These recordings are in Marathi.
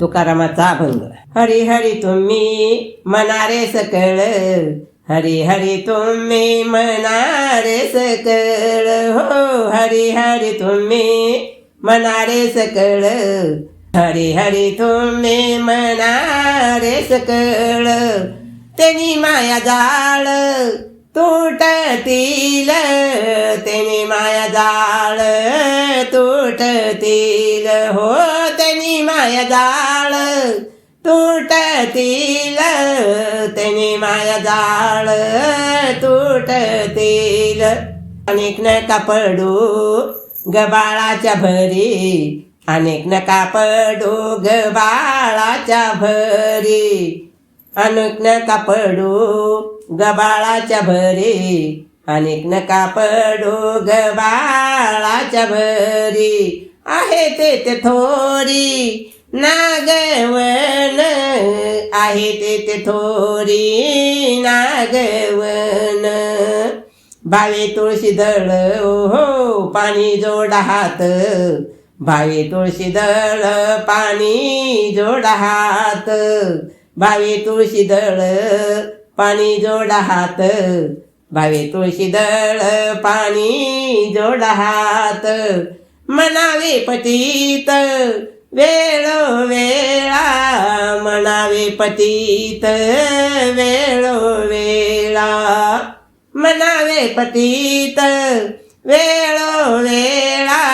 तुकारामाचा अभंग. हरी हरी तुम्ही मनारे सकळ हरी हरी तुम्ही मनारे सकळ हो हरी हरी तुम्ही मनारे सकळ हरी हरी तुम्ही मनारे सकळ. तेनी माया जाळ तुटतील तेनी माया जाळ तुटतील हो तेनी माया जाळ. तुटतील तेनी माया जाळ. तुटतील. अनेक न कापडू गबाळाच्या भरी. अनेक न कापडू गबाळाच्या भरी. अनेक न कापडू गबाळाच्या भरी. अनेक कापडू गबाळ गबाळाच्या भरी आहे ते ते थोरी. नागवन आहे ते ते थोरी. नागवन भावे तुळशी दळ हो पाणी जोडा हात. भावे तुळशी दळ पाणी जोडा हात. भावे तुळशी दळ पाणी जोडा हात. भावे तुळशी दळ पाणी जोडा हात. मनावे पतीत वेळो वेळा. मनावे पतीत वेळो वेळा. मनावे पतीत वेळो वेळा.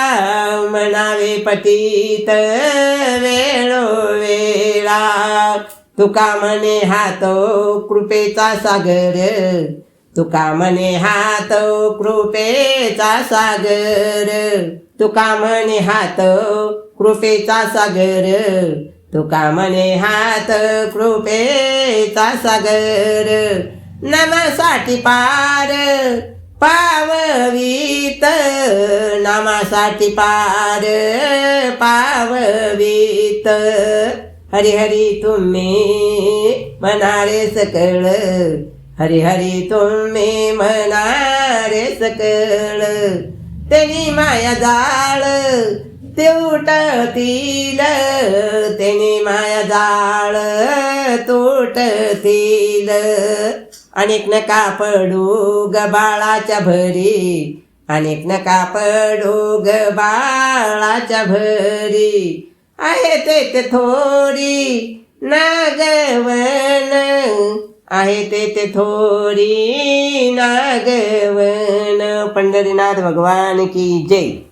मनावे पतीत वेळो वेळा. तुका म्हणे हातो कृपेचा सागर. तुका म्हणे हात कृपेचा सागर. तुका म्हणे हात कृपेचा सागर. तुका म्हणे हात कृपेचा सागर. नमासाठी पार पाववीत. नामासाठी पार पाववीत. हरी हरी तुम्ही म्हणाले सकळ. हरी हरी तुम्ही रे सकळ तेनी माया जाळ ते उठतील तेनी माया जाळ तुटतील अनेक नका पडू बाळाच्या भरी अनेक नका पडू बाळाच्या भरी. आहे ते थोरी नागवन आहे ते ते थोडी नागवन पंढरीनाथ भगवान की जय.